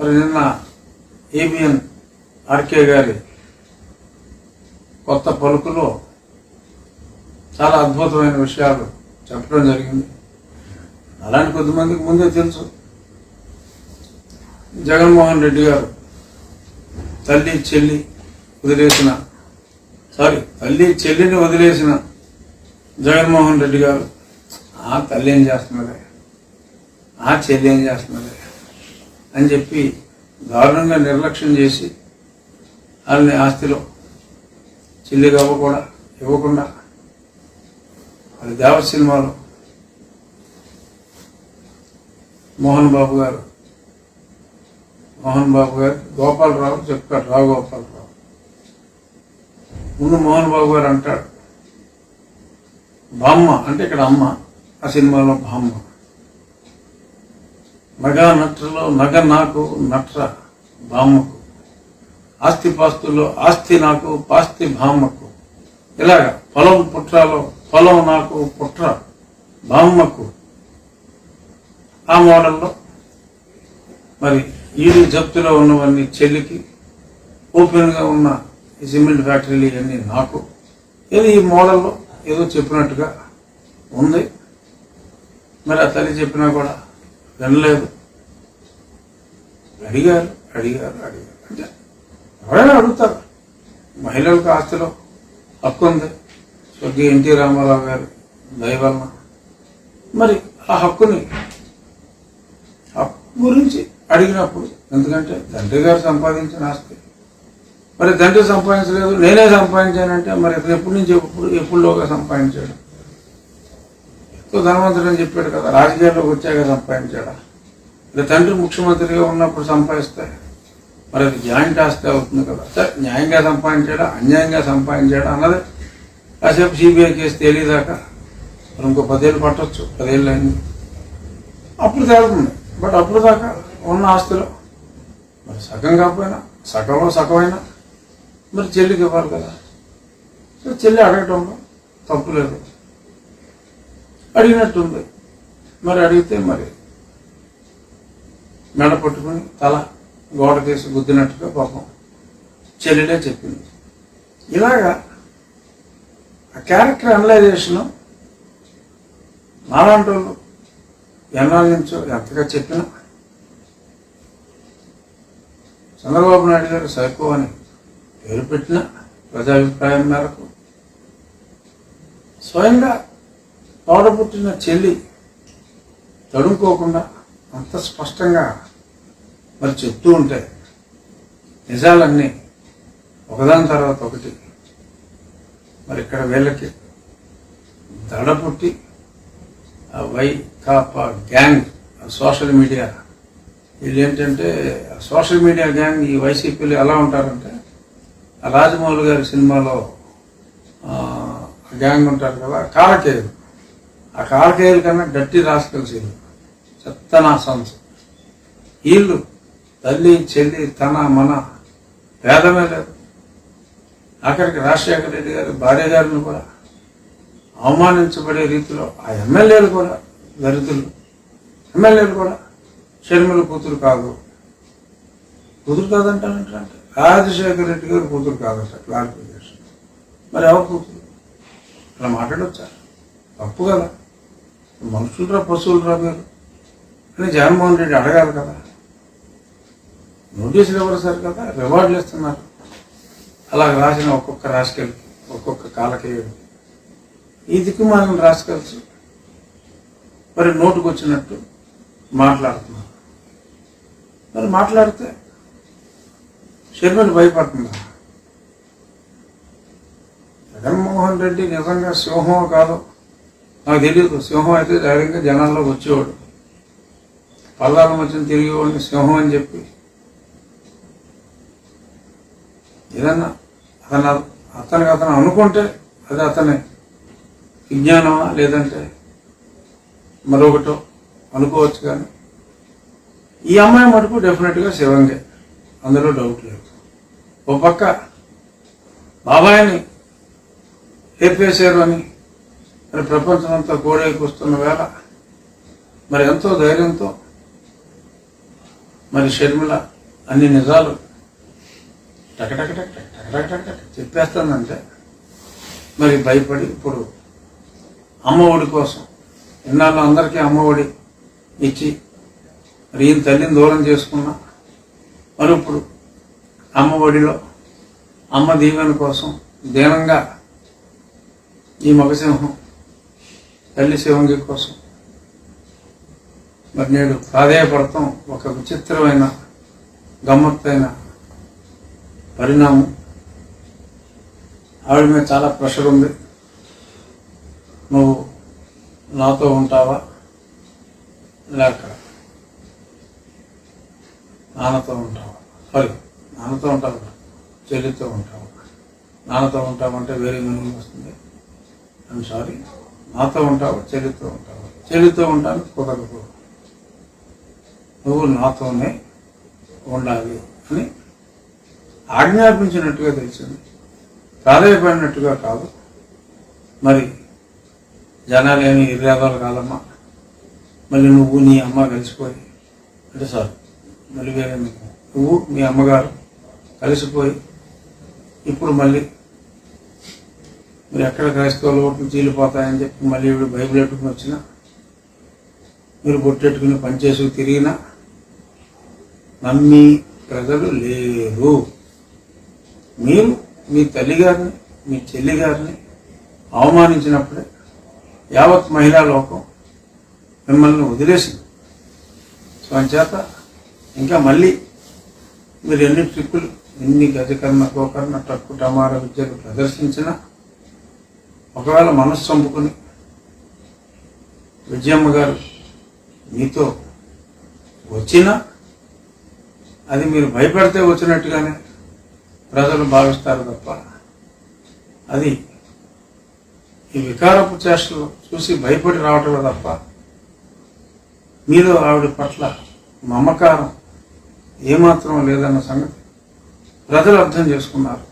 మరి నిన్న ABN RK గారి కొత్త పలుకులో చాలా అద్భుతమైన విషయాలు చెప్పడం జరిగింది. అలాంటి కొద్దిమందికి ముందే తెలుసు. జగన్మోహన్ రెడ్డి గారు తల్లి చెల్లి వదిలేసిన సారీ తల్లి చెల్లిని వదిలేసిన జగన్మోహన్ రెడ్డి గారు ఆ తల్లి ఏం చేస్తున్నదే ఆ చెల్లి ఏం చేస్తున్నదే అని చెప్పి దారుణంగా నిర్లక్ష్యం చేసి వాళ్ళని ఆస్తిలో చెల్లి గవ్వ కూడా ఇవ్వకుండా అది దేవ సినిమాలో మోహన్ బాబు గారు మోహన్ బాబు గారు గోపాలరావు చెప్పారు రావు గోపాలరావు ముందు మోహన్ బాబు గారు అంటాడు బామ్మ అంటే ఇక్కడ అమ్మ ఆ సినిమాలో బామ్మ. నగ నట్రలో నగ నాకు నట్ర బామ్మకు ఆస్తి పాస్తుల్లో ఆస్తి నాకు పాస్తి బామ్మకు ఇలాగ పొలం పుట్రాలో పొలం నాకు పుట్ర బామ్మకు ఆ మోడల్లో మరి ఈ జప్తులో ఉన్నవన్నీ చెల్లికి ఓపెన్గా ఉన్న ఈ సిమెంట్ ఫ్యాక్టరీలు ఇవన్నీ నాకు. ఏదో ఈ మోడల్లో ఏదో చెప్పినట్టుగా ఉంది. మరి ఆ తల్లి చెప్పినా కూడా వినలేదు. అడిగారు అడిగారు అడిగారు. అంటే ఎవరైనా అడుగుతారు. మహిళలకు ఆస్తిలో హక్కు ఉంది. స్వర్గీయ ఎన్టీ రామారావు గారు దయవల్ల. మరి ఆ హక్కుని హక్కు గురించి అడిగినప్పుడు ఎందుకంటే తండ్రి గారు సంపాదించిన ఆస్తి. మరి తండ్రి సంపాదించలేదు నేనే సంపాదించానంటే మరి అతను ఎప్పటి నుంచి ఎప్పుడు ఎప్పుడులోగా సంపాదించాడు? సో ధనవంతుడు అని చెప్పాడు కదా. రాజకీయాల్లోకి వచ్చాక సంపాదించాడా? ఇక తండ్రి ముఖ్యమంత్రిగా ఉన్నప్పుడు సంపాదిస్తే మరి అది జాయింట్ ఆస్తి అవుతుంది కదా. సరే న్యాయంగా సంపాదించాడా? అన్యాయంగా సంపాదించాడా అన్నది కాసేపు సిబిఐ కేసు తేలిదాకా. మరి ఇంకో పదేళ్ళు పట్టవచ్చు పదేళ్ళు అయింది. అప్పుడు తేలుతుంది. బట్ అప్పుడు దాకా ఉన్న ఆస్తిలో మరి సగం కాకపోయినా సగంలో సగమైనా మరి చెల్లికి ఇవ్వాలి కదా. సో చెల్లి అడగటంలో తప్పు లేదు. అడిగినట్టుంది. మరి అడిగితే మరి మెడ పట్టుకుని తల గోడ తీసి గుద్దినట్టుగా పాపం చెల్లెలే చెప్పింది. ఇలాగా ఆ క్యారెక్టర్ అనలైజేషన్ నాలాంటి వాళ్ళు ఎన్నాళ్ళ నుంచో ఎంతగా చెప్పినా చంద్రబాబు నాయుడు గారు సైకో అని పేరు పెట్టిన ప్రజాభిప్రాయం మేరకు స్వయంగా తోడపుట్టిన చెల్లి తడుముకోకుండా అంత స్పష్టంగా మరి చెప్తూ ఉంటే నిజాలన్నీ ఒకదాని తర్వాత ఒకటి. మరి ఇక్కడ వీళ్ళకి దడ పుట్టి ఆ వై కాపా గ్యాంగ్ ఆ సోషల్ మీడియా. వీళ్ళు ఏంటంటే సోషల్ మీడియా గ్యాంగ్ ఈ వైసీపీలు ఎలా ఉంటారంటే ఆ రాజమౌళి గారి సినిమాలో గ్యాంగ్ ఉంటారు కదా కాలకేయులు ఆ కాలకేయుల కన్నా గట్టి రాసుకెళ్ళి వీళ్ళు చెత్త నా సంస్ వీళ్ళు తల్లి చెల్లి తన మన భేదమే లేదు ఆఖరికి రాజశేఖర రెడ్డి గారి భార్య గారిని కూడా అవమానించబడే రీతిలో ఆ ఎమ్మెల్యేలు కూడా దరిద్రులు ఎమ్మెల్యేలు కూడా షర్మిల కూతురు కాదు. కూతురు కాదంటానంటే రాజశేఖర రెడ్డి గారు కూతురు కాదంట క్లారిఫికేషన్ మరి ఎవరు కూతురు? అలా మాట్లాడొచ్చా? తప్పు కదా. మనుషులరా పశువులరా మీరు? అని జగన్మోహన్ రెడ్డి అడగాలి కదా. నోటీసులు ఎవరు సార్ కదా? రివార్డులు ఇస్తున్నారు. అలా రాసిన ఒక్కొక్క రాసుకెళ్ళి ఒక్కొక్క కాలకేయుడు ఈ మనం రాసుకోవచ్చు మరి నోటుకు వచ్చినట్టు మాట్లాడుతున్నారు. మరి మాట్లాడితే షర్మిల భయపడుతుందా జగన్మోహన్ రెడ్డి నిజంగా సింహం కాదు నాకు తెలియదు సింహం అయితే ధైర్యంగా జనాల్లోకి వచ్చేవాడు. పల్లాల వచ్చిన తిరిగేవాడిని సింహం అని చెప్పి. ఏదన్నా అతను అతనికి అతను అనుకుంటే అది అతని విజ్ఞానమా లేదంటే మరొకటో అనుకోవచ్చు కానీ ఈ అమ్మాయి మటుకు డెఫినెట్గా శివంగే. అందులో డౌట్ లేదు. ఓ పక్క బాబాయిని ఏర్పేశారు అని మరి ప్రపంచం అంతా గోడైకి వస్తున్న వేళ మరి ఎంతో ధైర్యంతో మరి షర్మిల అన్ని నిజాలు చెప్పేస్తుందంటే మరి భయపడి ఇప్పుడు అమ్మఒడి కోసం ఇన్నాళ్ళు అందరికీ అమ్మఒడి ఇచ్చి మరి ఈయన తల్లిని దూరం చేసుకున్నా మరి ఇప్పుడు అమ్మఒడిలో అమ్మ దీవెన కోసం దీనంగా ఈ మగసింహం తల్లి శివంగి కోసం. మరి నేడు ప్రాధేయపడతాం. ఒక విచిత్రమైన గమ్మత్తైన పరిణామం. ఆవిడ మీద చాలా ప్రెషర్ ఉంది. నువ్వు నాతో ఉంటావా? లేక నాన్నతో ఉంటావా? సారీ నాన్నతో ఉంటావా? చెల్లితో ఉంటావా? నాన్నతో ఉంటావంటే వేరే మీనింగ్ వస్తుంది. ఐఎమ్ సారీ నాతో ఉంటావా చెల్లితో ఉంటావా. చెల్లితో ఉంటాను కుదరదు. నువ్వు నాతోనే ఉండాలి అని ఆజ్ఞాపించినట్టుగా తెలిసింది. ప్రాధాయపడినట్టుగా కాదు. మరి జనాలు ఏమి ఇర్యాదాలు కాదమ్మా మళ్ళీ నువ్వు నీ అమ్మ కలిసిపోయి అంటే సార్ మళ్ళీ వేరే నువ్వు మీ అమ్మగారు కలిసిపోయి ఇప్పుడు మళ్ళీ మీరు ఎక్కడ క్రైస్తవులు ఓట్లు చీలిపోతాయని చెప్పి మళ్ళీ ఇప్పుడు బైబిల్ పెట్టుకుని వచ్చినా మీరు బొట్టెట్టుకుని పనిచేసి తిరిగినా నమ్మి ప్రజలు లేరు. మీరు మీ తల్లి గారిని మీ చెల్లి గారిని అవమానించినప్పుడే యావత్ మహిళా లోకం మిమ్మల్ని వదిలేసింది. సో అంచేత ఇంకా మళ్ళీ మీరు ఎన్ని ట్రిక్కులు ఎన్ని గజకర్ణ గోకర్ణ టక్కు టమార విద్యలు ప్రదర్శించినా ఒకవేళ మనసు చంపుకుని విజయమ్మ గారు మీతో వచ్చినా అది మీరు భయపడితే వచ్చినట్టుగానే ప్రజలు భావిస్తారు తప్ప అది ఈ వికారపు చేష్టలు చూసి భయపడి రావటమే తప్ప మీలో ఆవిడ పట్ల మమకారం ఏమాత్రం లేదన్న సంగతి ప్రజలు అర్థం చేసుకున్నారు.